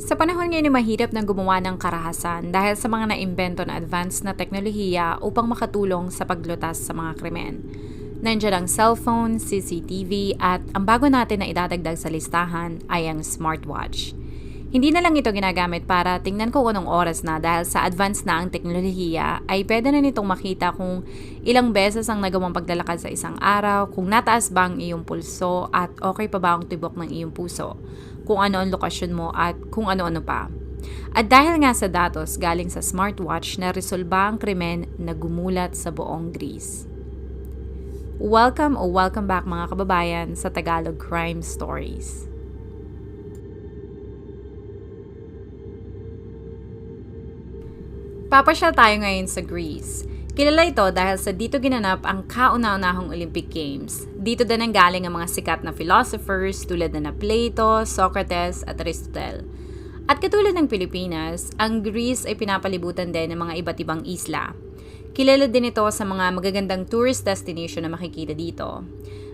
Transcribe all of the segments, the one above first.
Sa panahon ngayon ay mahirap nang gumawa ng karahasan dahil sa mga naimbento na advanced na teknolohiya upang makatulong sa paglutas sa mga krimen. Nandiyan ang cellphone, CCTV at ang bago natin na idadagdag sa listahan ay ang smartwatch. Hindi na lang ito ginagamit para tingnan ko anong oras na dahil sa advance na ang teknolohiya ay pwede na nitong makita kung ilang beses ang nagawang paglalakad sa isang araw, kung nataas ba ang iyong pulso at okay pa ba ang tibok ng iyong puso, kung ano ang lokasyon mo at kung ano-ano pa. At dahil nga sa datos galing sa smartwatch na resolba ang krimen na gumulat sa buong Greece. Welcome o welcome back mga kababayan sa Tagalog Crime Stories. Papasyal tayo ngayon sa Greece. Kilala ito dahil sa dito ginanap ang kauna-unahong Olympic Games. Dito din ang galing ang mga sikat na philosophers tulad na Plato, Socrates at Aristotle. At katulad ng Pilipinas, ang Greece ay pinapalibutan din ng mga iba't ibang isla. Kilala din ito sa mga magagandang tourist destination na makikita dito.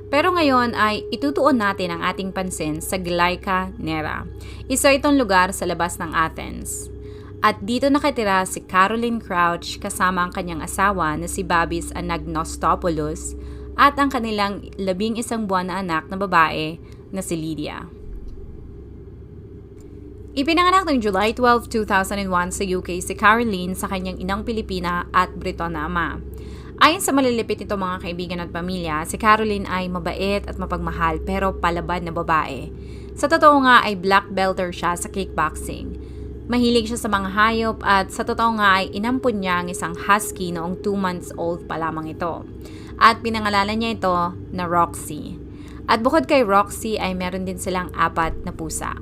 Pero ngayon ay itutuon natin ang ating pansin sa Glyca Nera. Isa itong lugar sa labas ng Athens. At dito nakatira si Caroline Crouch kasama ang kanyang asawa na si Babis Anagnostopoulos at ang kanilang labing isang buwan na anak na babae na si Lydia. Ipinanganak noong July 12, 2001 sa UK si Caroline sa kanyang inang Pilipina at Briton na ama. Ayon sa malilipit nito mga kaibigan at pamilya, si Caroline ay mabait at mapagmahal pero palabad na babae. Sa totoo nga ay black belter siya sa kickboxing. Mahilig siya sa mga hayop at sa totoo nga ay inampun niya ang isang husky noong 2 months old pa lamang ito. At pinangalanan niya ito na Roxy. At bukod kay Roxy ay meron din silang apat na pusa.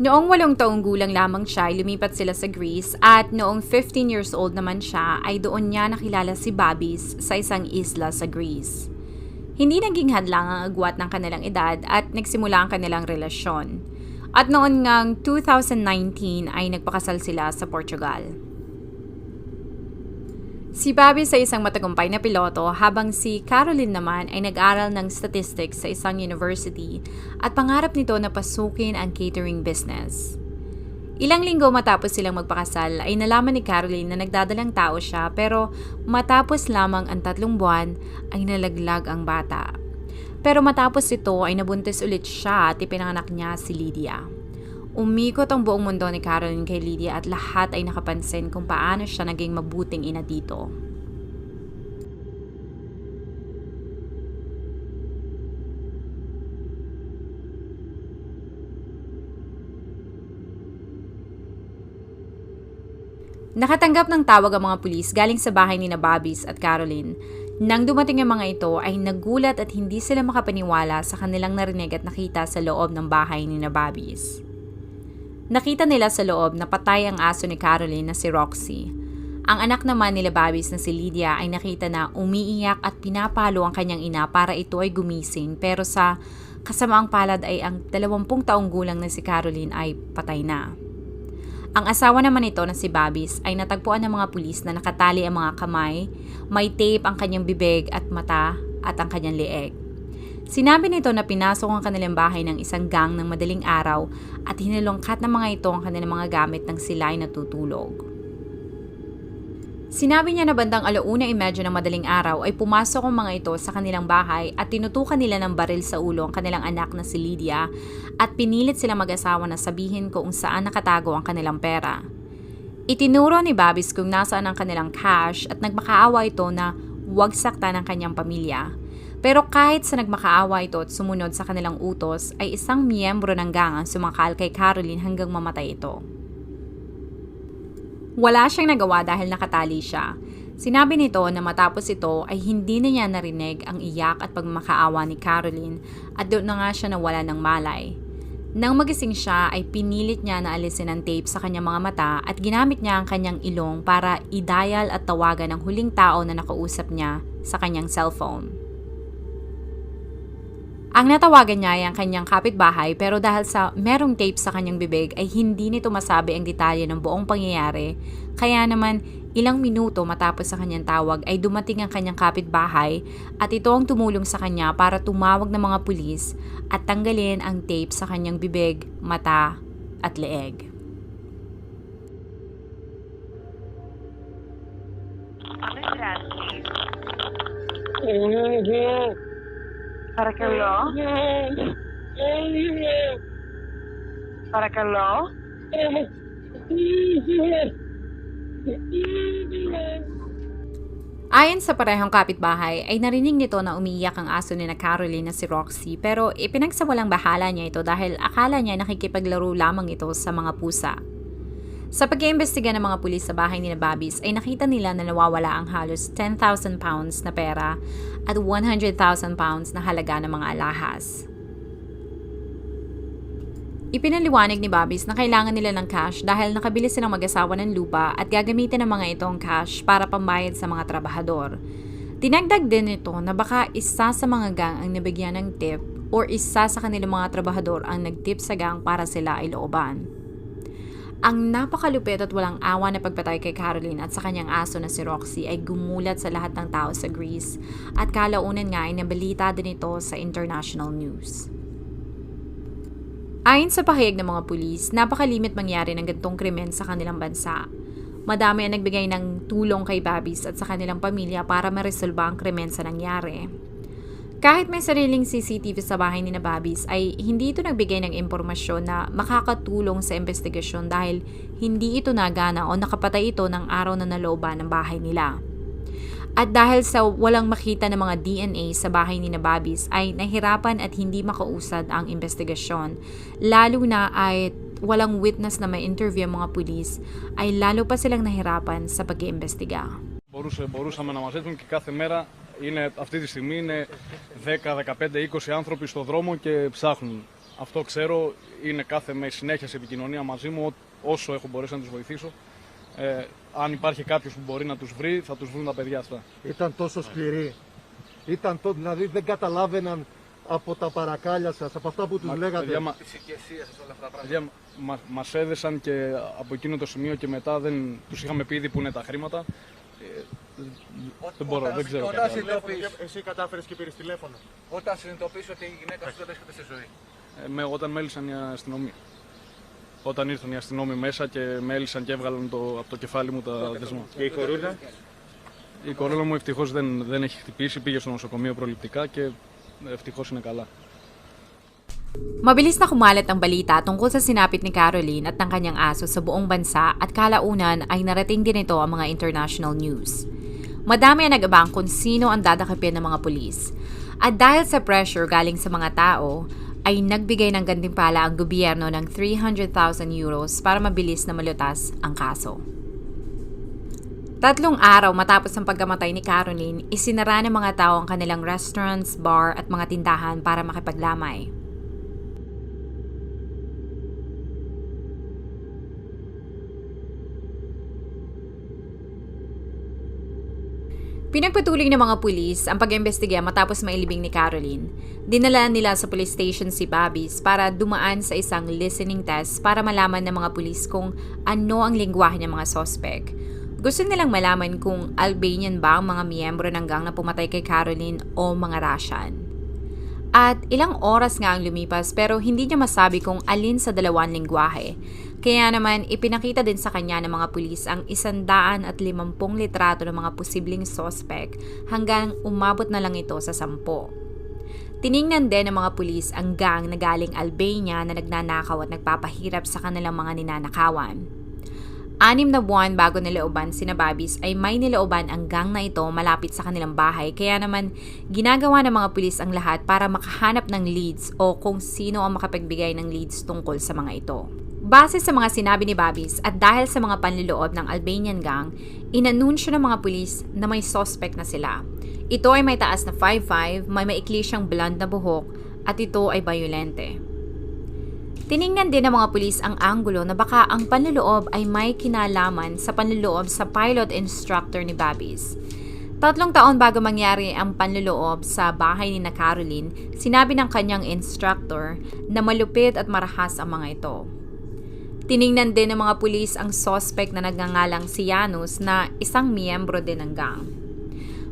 Noong walong taong gulang lamang siya ay lumipat sila sa Greece at noong 15 years old naman siya ay doon niya nakilala si Babis sa isang isla sa Greece. Hindi naging hadlang ang agwat ng kanilang edad at nagsimula ang kanilang relasyon. At noon ngang 2019 ay nagpakasal sila sa Portugal. Si Bobby sa isang matagumpay na piloto habang si Caroline naman ay nag-aral ng statistics sa isang university at pangarap nito na pasukin ang catering business. Ilang linggo matapos silang magpakasal ay nalaman ni Caroline na nagdadalang tao siya pero matapos lamang ang tatlong buwan ay nalaglag ang bata. Pero matapos ito ay nabuntis ulit siya at ipinanganak niya si Lydia. Umikot ang buong mundo ni Caroline kay Lydia at lahat ay nakapansin kung paano siya naging mabuting ina dito. Nakatanggap ng tawag ang mga pulis galing sa bahay ni na Babis at Caroline. Nang dumating ang mga ito ay nagulat at hindi sila makapaniwala sa kanilang narinig at nakita sa loob ng bahay ni na Babis. Nakita nila sa loob na patay ang aso ni Caroline na si Roxy. Ang anak naman nila Babis na si Lydia ay nakita na umiiyak at pinapalo ang kanyang ina para ito ay gumising pero sa kasamaang palad ay ang 20 taong gulang na si Caroline ay patay na. Ang asawa naman nito na si Babis ay natagpuan ng mga pulis na nakatali ang mga kamay, may tape ang kanyang bibig at mata at ang kanyang leeg. Sinabi nito na pinasok ang kanilang bahay ng isang gang ng madaling araw at hinilongkat ng mga ito ang kanilang mga gamit ng sila ay natutulog. Sinabi niya na bandang alauna imedyo ng madaling araw ay pumasok ang mga ito sa kanilang bahay at tinutukan nila ng baril sa ulo ang kanilang anak na si Lydia at pinilit sila mag-asawa na sabihin kung saan nakatago ang kanilang pera. Itinuro ni Babis kung nasaan ang kanilang cash at nagmakaawa ito na huwag saktan ang kanyang pamilya. Pero kahit sa nagmakaawa ito at sumunod sa kanilang utos ay isang miyembro ng gang ang sumakal kay Caroline hanggang mamatay ito. Wala siyang nagawa dahil nakatali siya. Sinabi nito na matapos ito ay hindi na niya narinig ang iyak at pagmakaawa ni Caroline at doon na nga siya nawala ng malay. Nang magising siya ay pinilit niya na alisin ang tape sa kanyang mga mata at ginamit niya ang kanyang ilong para idayal at tawagan ang huling tao na nakausap niya sa kanyang cellphone. Ang natawagan niya ay ang kanyang kapitbahay pero dahil sa merong tape sa kanyang bibig ay hindi nito masabi ang detalye ng buong pangyayari kaya naman Ilang minuto matapos sa kanyang tawag ay dumating ang kanyang kapitbahay at ito ang tumulong sa kanya para tumawag ng mga pulis at tanggalin ang tape sa kanyang bibig, mata at leeg. Παρακαλώ. Παρακαλώ. Ayon sa parehong kapitbahay, ay narinig nito na umiiyak ang aso ni na Caroline na si Roxy pero ipinagsawalang bahala niya ito dahil akala niya nakikipaglaro lamang ito sa mga pusa. Sa pag-iimbestiga ng mga pulis sa bahay ni Babis ay nakita nila na nawawala ang halos 10,000 pounds na pera at 100,000 pounds na halaga ng mga alahas. Ipinaliwanag ni Babis na kailangan nila ng cash dahil nakabili silang mag-asawa ng lupa at gagamitin ng mga itong cash para pambayad sa mga trabahador. Tinagdag din nito na baka isa sa mga gang ang nabigyan ng tip or isa sa kanilang mga trabahador ang nagtip sa gang para sila ay looban. Ang napakalupit at walang awa na pagpatay kay Caroline at sa kanyang aso na si Roxy ay gumulat sa lahat ng tao sa Greece at kalaunan nga ay nabalita din ito sa international news. Ayon sa pahayag ng mga pulis, napakalimit mangyari ng gantong krimen sa kanilang bansa. Madami ang nagbigay ng tulong kay Babis at sa kanilang pamilya para maresolba ang krimen sa nangyari. Kahit may sariling CCTV sa bahay ni na Babis ay hindi ito nagbigay ng impormasyon na makakatulong sa investigasyon dahil hindi ito nagana o nakapatay ito ng araw na nalooban ng bahay nila. At dahil sa walang makita ng mga DNA sa bahay ni na Babis ay nahirapan at hindi makausad ang investigasyon. Lalo na ay walang witness na may interview ang mga pulis ay lalo pa silang nahirapan sa pag-iimbestiga. Μπορούσε, μπορούσαμε να μας έρθουν και κάθε μέρα είναι, αυτή τη στιγμή είναι 10, 15, 20 άνθρωποι στο δρόμο και ψάχνουν. Αυτό ξέρω, είναι κάθε με συνέχεια σε επικοινωνία μαζί μου, ό- όσο έχω μπορέσει να τους βοηθήσω. Ε, αν υπάρχει κάποιος που μπορεί να τους βρει, θα τους βρουν τα παιδιά αυτά. Ήταν τόσο σκληροί. Ήταν το, δηλαδή δεν καταλάβαιναν από τα παρακάλια σας, από αυτά που τους Μα- λέγατε. παιδιά, μα- παιδιά, μα, μας έδεσαν και από εκείνο το σημείο και μετά δεν τους είχαμε πει ήδη που είναι τα χρήματα. Ε, δεν μπορώ, δεν ξέρω. Όταν κάτι άλλο. συνειδητοποιείς, Εσύ κατάφερες και πήρες τηλέφωνο. όταν συνειδητοποιείς ότι η γυναίκα σου δεν βρίσκεται στη ζωή. Ε, με, όταν με έλυσαν οι αστυνομοί. Όταν ήρθαν οι αστυνόμοι μέσα και με έλυσαν και έβγαλαν το, από το κεφάλι μου τα δεσμά. Και η κορούλα; Η κορώνα μου ευτυχώς δεν, δεν έχει χτυπήσει, πήγε στο νοσοκομείο προληπτικά και ευτυχώς είναι καλά. Mabilis na kumalat ang balita tungkol sa sinapit ni Caroline at ng kanyang aso sa buong bansa at kalaunan ay narating din ito ang mga international news. Madami ang nag-abang kung sino ang dadakipin ng mga pulis. At dahil sa pressure galing sa mga tao, ay nagbigay ng gantimpala ang gobyerno ng 300,000 euros para mabilis na malutas ang kaso. Tatlong araw matapos ang pagkamatay ni Caroline, isinara ng mga tao ang kanilang restaurants, bar at mga tindahan para makipaglamay. Pinagpatuloy ng mga pulis ang pag-imbestiga matapos mailibing ni Caroline. Dinala nila sa police station si Babis para dumaan sa isang listening test para malaman ng mga pulis kung ano ang lingwahe ng mga sospek. Gusto nilang malaman kung Albanian ba ang mga miyembro ng gang na pumatay kay Caroline o mga Russian. At ilang oras nga ang lumipas pero hindi niya masabi kung alin sa dalawang lingwahe. Kaya naman ipinakita din sa kanya ng mga pulis ang isandaan at limampung litrato ng mga posibleng sospek hanggang umabot na lang ito sa sampo. Tiningnan din ng mga pulis ang gang na galing Albania na nagnanakaw at nagpapahirap sa kanilang mga ninanakawan. Anim na buwan bago nilooban si Babis ay may nilooban ang gang na ito malapit sa kanilang bahay kaya naman ginagawa ng mga pulis ang lahat para makahanap ng leads o kung sino ang makapagbigay ng leads tungkol sa mga ito. Base sa mga sinabi ni Babis at dahil sa mga panliloob ng Albanian gang, inanunsyo ng mga pulis na may suspect na sila. Ito ay may taas na 5'5", may maikli siyang blonde na buhok at ito ay bayolente. Tiningnan din ng mga pulis ang anggulo na baka ang panloloob ay may kinalaman sa panloloob sa pilot instructor ni Babis. Tatlong taon bago mangyari ang panloloob sa bahay ni na Caroline, sinabi ng kanyang instructor na malupit at marahas ang mga ito. Tiningnan din ng mga pulis ang suspect na nagngangalang si Janus na isang miyembro din ng gang.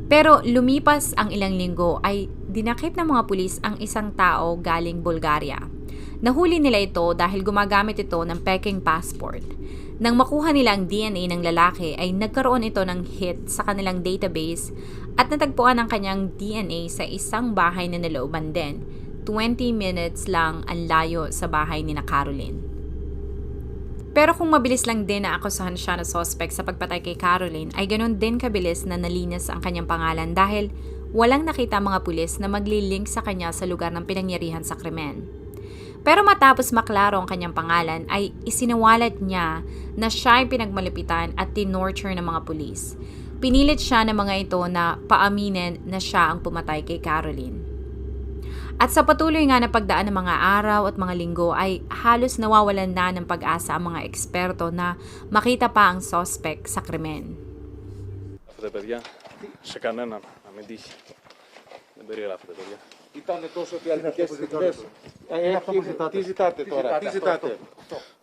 Pero lumipas ang ilang linggo ay dinakip ng mga pulis ang isang tao galing Bulgaria. Nahuli nila ito dahil gumagamit ito ng peking passport. Nang makuha nila ang DNA ng lalaki ay nagkaroon ito ng hit sa kanilang database at natagpuan ang kanyang DNA sa isang bahay na nalooban din. 20 minutes lang ang layo sa bahay ni na Caroline. Pero kung mabilis lang din na akusahan siya na suspect sa pagpatay kay Caroline, ay ganun din kabilis na nalinis ang kanyang pangalan dahil walang nakita mga pulis na maglilink sa kanya sa lugar ng pinangyarihan sa krimen. Pero matapos maklaro ang kanyang pangalan ay isinawalat niya na siya ay pinagmalipitan at tinorture ng mga pulis. Pinilit siya ng mga ito na paaminin na siya ang pumatay kay Caroline. At sa patuloy nga na pagdaan ng mga araw at mga linggo ay halos nawawalan na ng pag-asa ang mga eksperto na makita pa ang suspect sa krimen. Αυτά τα παιδιά σε κανέναν να μην τύχει. Δεν περιγράφεται, παιδιά. Ήταν τόσο διαλυτικές στιγμές. αυτό που ζητάτε. Τι ζητάτε τώρα, τι ζητάτε;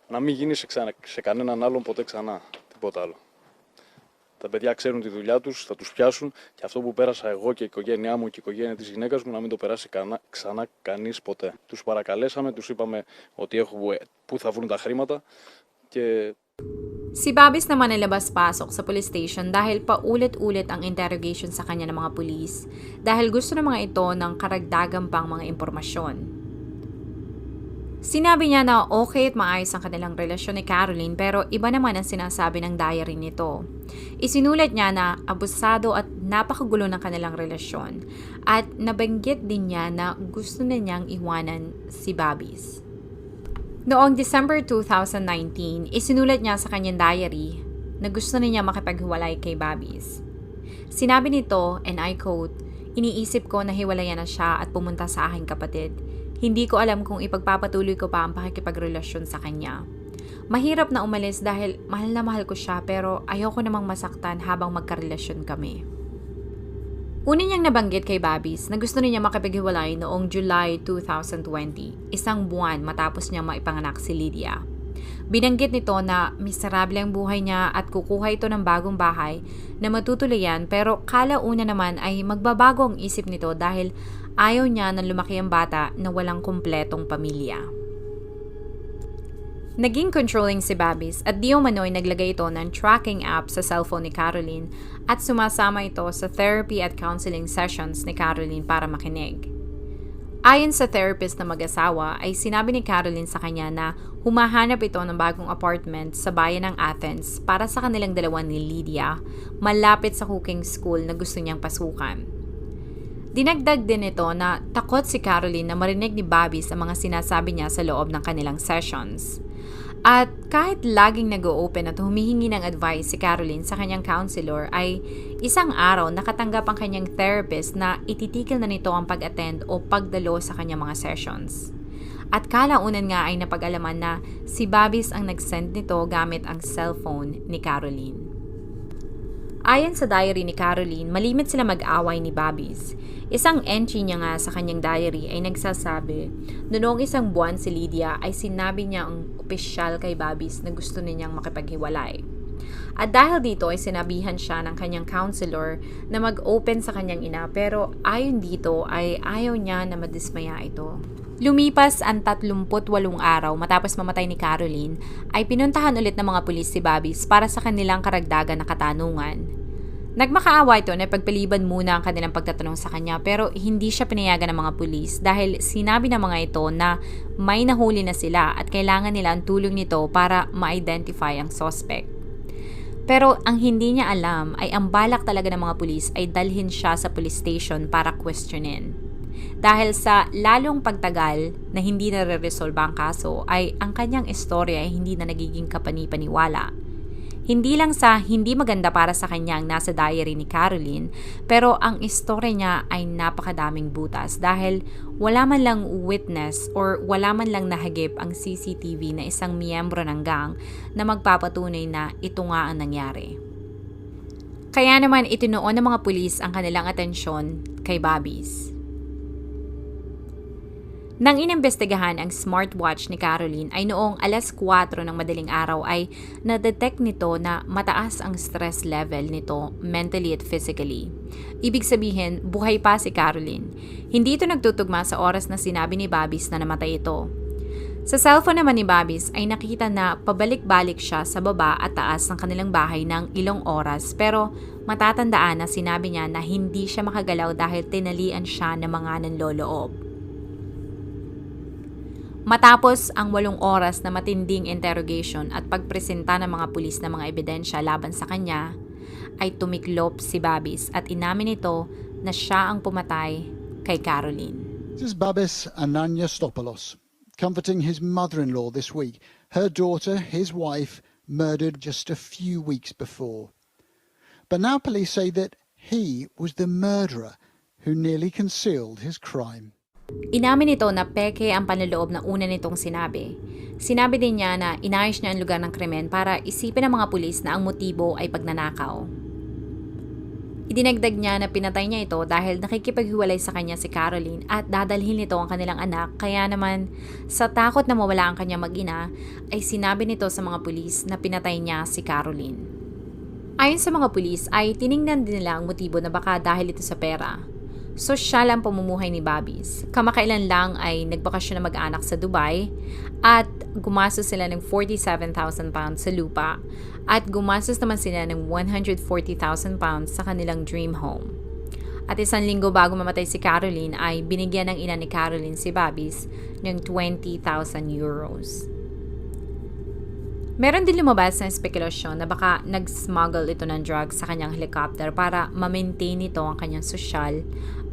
Να μην γίνεις σε, ξανα- σε κανέναν άλλον ποτέ ξανά. Τίποτα άλλο. Τα παιδιά ξέρουν τη δουλειά τους, θα τους πιάσουν και αυτό που πέρασα εγώ και η οικογένειά μου και η οικογένεια της γυναίκας μου να μην το περάσει κανά, ξανά κανείς ποτέ. Τους παρακαλέσαμε, τους είπαμε ότι έχουμε, πού θα βρουν τα χρήματα και Si Babis naman ay labas-pasok sa police station dahil paulit-ulit ang interrogation sa kanya ng mga pulis dahil gusto ng mga ito ng karagdagan pang mga impormasyon. Sinabi niya na okay at maayos ang kanilang relasyon ni Caroline pero iba naman ang sinasabi ng diary nito. Isinulat niya na abusado at napakagulo ng kanilang relasyon at nabanggit din niya na gusto na niyang iwanan si Babis. Noong December 2019, isinulat niya sa kanyang diary na gusto na niya makipaghiwalay kay Babis. Sinabi nito, and I quote, Iniisip ko na hiwalayan na siya at pumunta sa aking kapatid. Hindi ko alam kung ipagpapatuloy ko pa ang pakikipagrelasyon sa kanya. Mahirap na umalis dahil mahal na mahal ko siya pero ayoko namang masaktan habang magkarelasyon kami. Una niyang nabanggit kay Babis na gusto niya makipaghiwalay noong July 2020, isang buwan matapos niya maipanganak si Lydia. Binanggit nito na miserable ang buhay niya at kukuha ito ng bagong bahay na matutuloyan pero kalauna naman ay magbabago ang isip nito dahil ayaw niya na lumaki ang bata na walang kumpletong pamilya. Naging controlling si Babis at di umano'y naglagay ito ng tracking app sa cellphone ni Caroline at sumasama ito sa therapy at counseling sessions ni Caroline para makinig. Ayon sa therapist na mag-asawa ay sinabi ni Caroline sa kanya na humahanap ito ng bagong apartment sa bayan ng Athens para sa kanilang dalawa ni Lydia malapit sa cooking school na gusto niyang pasukan. Dinagdag din ito na takot si Caroline na marinig ni Bobby sa mga sinasabi niya sa loob ng kanilang sessions. At kahit laging nag-open at humihingi ng advice si Caroline sa kanyang counselor ay isang araw nakatanggap ang kanyang therapist na ititikil na nito ang pag-attend o pagdalo sa kanyang mga sessions. At kalaunan nga ay napag-alaman na si Babis ang nag-send nito gamit ang cellphone ni Caroline. Ayon sa diary ni Caroline, malimit sila mag-away ni Babis. Isang entry niya nga sa kanyang diary ay nagsasabi na noong isang buwan si Lydia ay sinabi niya ang opisyal kay Babis na gusto niyang makipaghiwalay. At dahil dito ay sinabihan siya ng kanyang counselor na mag-open sa kanyang ina pero ayon dito ay ayaw niya na madismaya ito. Lumipas ang 38 araw matapos mamatay ni Caroline ay pinuntahan ulit ng mga pulis si Babis para sa kanilang karagdagan na katanungan. Nagmakaawa ito na pagpaliban muna ang kanilang pagtatanong sa kanya pero hindi siya pinayagan ng mga pulis dahil sinabi ng mga ito na may nahuli na sila at kailangan nila ang tulong nito para ma-identify ang suspect. Pero ang hindi niya alam ay ang balak talaga ng mga pulis ay dalhin siya sa police station para questionin. Dahil sa lalong pagtagal na hindi na re-resolve ang kaso ay ang kanyang istorya ay hindi na nagiging kapani-paniwala. Hindi lang sa hindi maganda para sa kanya ang nasa diary ni Caroline, pero ang istorya niya ay napakadaming butas dahil wala man lang witness or wala man lang nahagip ang CCTV na isang miyembro ng gang na magpapatunay na ito nga ang nangyari. Kaya naman itinuon ng mga pulis ang kanilang atensyon kay Babis. Nang inimbestigahan ang smartwatch ni Caroline ay noong alas 4 ng madaling araw ay na-detect nito na mataas ang stress level nito mentally at physically. Ibig sabihin, buhay pa si Caroline. Hindi ito nagtutugma sa oras na sinabi ni Babis na namatay ito. Sa cellphone naman ni Babis ay nakita na pabalik-balik siya sa baba at taas ng kanilang bahay ng ilang oras pero matatandaan na sinabi niya na hindi siya makagalaw dahil tinalian siya ng mga nanloloob. Matapos ang walong oras na matinding interrogation at pagpresenta ng mga pulis ng mga ebidensya laban sa kanya, ay tumiklop si Babis at inamin nito na siya ang pumatay kay Caroline. This is Babis Ananyastopoulos, comforting his mother-in-law this week. Her daughter, his wife, murdered just a few weeks before. But now police say that he was the murderer who nearly concealed his crime. Inamin nito na peke ang panloloob na una nitong sinabi. Sinabi din niya na inayos niya ang lugar ng krimen para isipin ng mga pulis na ang motibo ay pagnanakaw. Idinagdag niya na pinatay niya ito dahil nakikipaghiwalay sa kanya si Caroline at dadalhin nito ang kanilang anak kaya naman sa takot na mawala ang kanyang mag-ina ay sinabi nito sa mga pulis na pinatay niya si Caroline. Ayon sa mga pulis ay tiningnan din nila ang motibo na baka dahil ito sa pera. Sosyal ang pamumuhay ni Babis. Kamakailan lang ay nagbakasyon na mag-anak sa Dubai at gumastos sila ng 47,000 pounds sa lupa at gumastos naman sila ng 140,000 pounds sa kanilang dream home. At isang linggo bago mamatay si Caroline ay binigyan ng ina ni Caroline si Babis ng 20,000 euros. Meron din lumabas na spekulasyon na baka nag-smuggle ito ng drugs sa kanyang helicopter para ma-maintain ito ang kanyang sosyal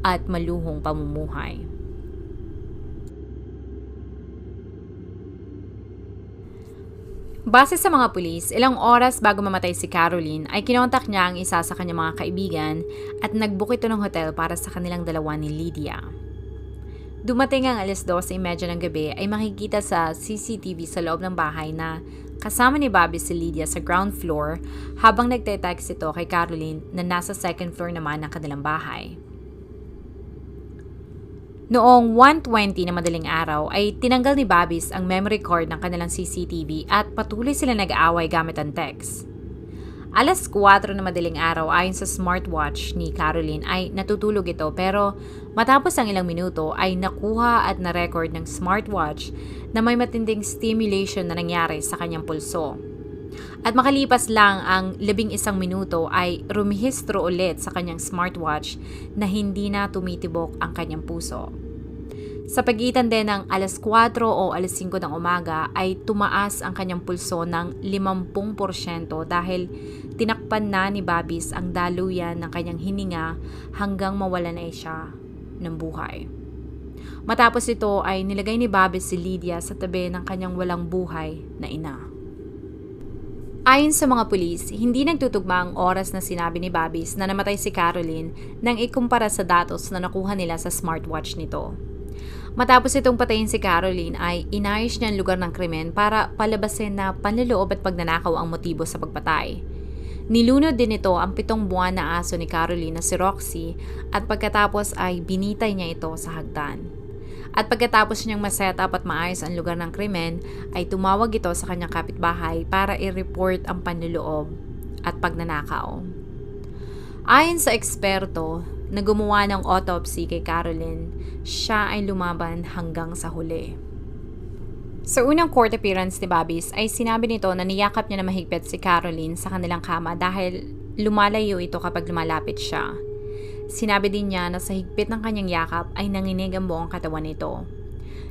at maluhong pamumuhay. Base sa mga pulis, ilang oras bago mamatay si Caroline ay kinontak niya ang isa sa kanyang mga kaibigan at nagbook ito ng hotel para sa kanilang dalawa ni Lydia. Dumating ang alas 12.30 ng gabi ay makikita sa CCTV sa loob ng bahay na kasama ni Bobby si Lydia sa ground floor habang nagte-text ito kay Caroline na nasa second floor naman ng kanilang bahay. Noong 1.20 na madaling araw ay tinanggal ni Babis ang memory card ng kanilang CCTV at patuloy sila nag-aaway gamit ang text. Alas 4 na madaling araw ayon sa smartwatch ni Caroline ay natutulog ito pero matapos ang ilang minuto ay nakuha at na-record ng smartwatch na may matinding stimulation na nangyari sa kanyang pulso. At makalipas lang ang labing isang minuto ay rumihistro ulit sa kanyang smartwatch na hindi na tumitibok ang kanyang puso. Sa pagitan din ng alas 4 o alas 5 ng umaga ay tumaas ang kanyang pulso ng 50% dahil tinakpan na ni Babis ang daluyan ng kanyang hininga hanggang mawala na siya ng buhay. Matapos ito ay nilagay ni Babis si Lydia sa tabi ng kanyang walang buhay na ina. Ayon sa mga pulis, hindi nagtutugma ang oras na sinabi ni Babis na namatay si Caroline nang ikumpara sa datos na nakuha nila sa smartwatch nito. Matapos itong patayin si Caroline ay inayos niya ang lugar ng krimen para palabasin na panloloob at pagnanakaw ang motibo sa pagpatay. Nilunod din ito ang pitong buwan na aso ni Caroline na si Roxy at pagkatapos ay binitay niya ito sa hagdan. At pagkatapos niyang maset up at maayos ang lugar ng krimen, ay tumawag ito sa kanyang kapitbahay para i-report ang panluloob at pagnanakaw. Ayon sa eksperto na gumawa ng autopsy kay Caroline, siya ay lumaban hanggang sa huli. Sa unang court appearance ni Babis ay sinabi nito na niyakap niya na mahigpit si Caroline sa kanilang kama dahil lumalayo ito kapag lumalapit siya. Sinabi din niya na sa higpit ng kanyang yakap ay nanginig ang buong katawan nito.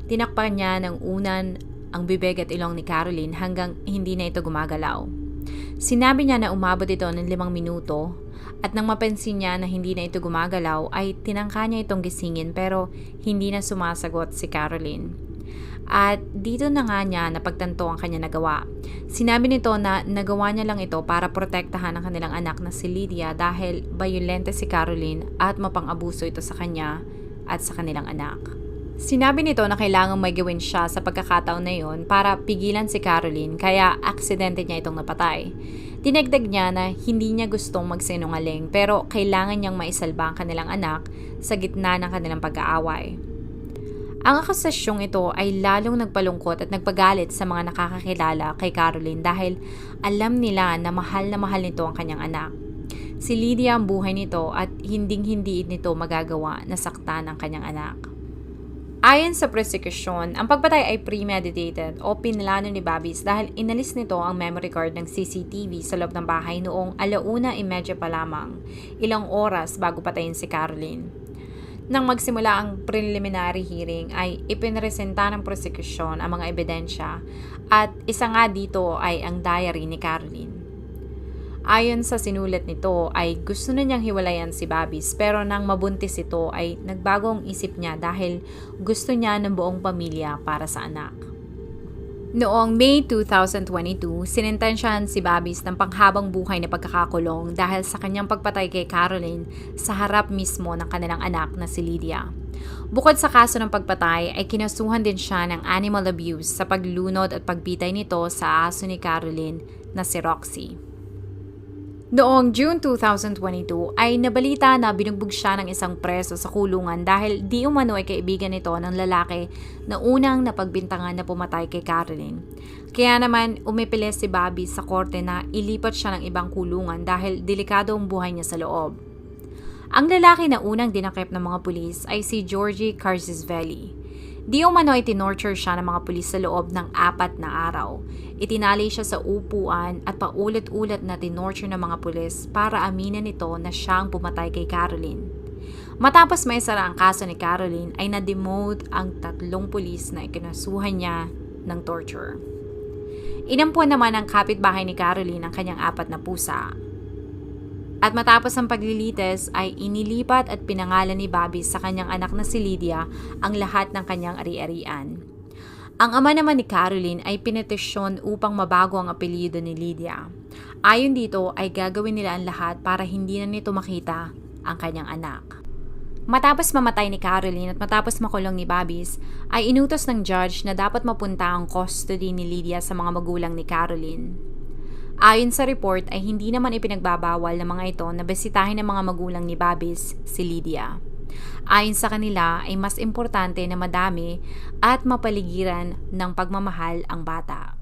Tinakpan niya ng unan ang bibig at ilong ni Caroline hanggang hindi na ito gumagalaw. Sinabi niya na umabot ito ng limang minuto at nang mapansin niya na hindi na ito gumagalaw ay tinangka niya itong gisingin pero hindi na sumasagot si Caroline. At dito na nga niya napagtanto ang kanya nagawa. Sinabi nito na nagawa niya lang ito para protektahan ang kanilang anak na si Lydia dahil bayolente si Caroline at mapang-abuso ito sa kanya at sa kanilang anak. Sinabi nito na kailangang may gawin siya sa pagkakataon na yon para pigilan si Caroline kaya aksidente niya itong napatay. Dinagdag niya na hindi niya gustong magsinungaling pero kailangan niyang maisalba ang kanilang anak sa gitna ng kanilang pag-aaway. Ang akusasyong ito ay lalong nagpalungkot at nagpagalit sa mga nakakakilala kay Caroline dahil alam nila na mahal na mahal nito ang kanyang anak. Si Lydia ang buhay nito at hinding-hindi nito magagawa na saktan ang kanyang anak. Ayon sa prosecution, ang pagpatay ay premeditated o pinlano ni Babis dahil inalis nito ang memory card ng CCTV sa loob ng bahay noong alauna imedya pa lamang, ilang oras bago patayin si Caroline. Nang magsimula ang preliminary hearing ay ipinresenta ng prosecution ang mga ebidensya at isa nga dito ay ang diary ni Caroline. Ayon sa sinulat nito ay gusto na niyang hiwalayan si Babis pero nang mabuntis ito ay nagbago ang isip niya dahil gusto niya ng buong pamilya para sa anak. Noong May 2022, sinintensyahan si Babis ng panghabang buhay na pagkakakulong dahil sa kanyang pagpatay kay Caroline sa harap mismo ng kanilang anak na si Lydia. Bukod sa kaso ng pagpatay, ay kinasuhan din siya ng animal abuse sa paglunod at pagbitay nito sa aso ni Caroline na si Roxy. Noong June 2022 ay nabalita na binugbog siya ng isang preso sa kulungan dahil di umano ay kaibigan nito ng lalaki na unang napagbintangan na pumatay kay Caroline. Kaya naman umipilis si Bobby sa korte na ilipat siya ng ibang kulungan dahil delikado ang buhay niya sa loob. Ang lalaki na unang dinakip ng mga pulis ay si Georgie Carzisvelli. Di umano ay tinorture siya ng mga pulis sa loob ng apat na araw. Itinali siya sa upuan at paulit-ulit na tinorture ng mga pulis para aminin nito na siya ang pumatay kay Caroline. Matapos may sara ang kaso ni Caroline ay na-demote ang tatlong pulis na ikinasuhan niya ng torture. Inampuan naman ng kapitbahay ni Caroline ang kanyang apat na pusa. At matapos ang paglilites ay inilipat at pinangalan ni Bobby sa kanyang anak na si Lydia ang lahat ng kanyang ari-arian. Ang ama naman ni Caroline ay pinetisyon upang mabago ang apelyido ni Lydia. Ayon dito ay gagawin nila ang lahat para hindi na nito makita ang kanyang anak. Matapos mamatay ni Caroline at matapos makulong ni Babis, ay inutos ng judge na dapat mapunta ang custody ni Lydia sa mga magulang ni Caroline. Ayon sa report ay hindi naman ipinagbabawal ng mga ito na bisitahin ng mga magulang ni Babis si Lydia. Ayon sa kanila ay mas importante na madami at mapaligiran ng pagmamahal ang bata.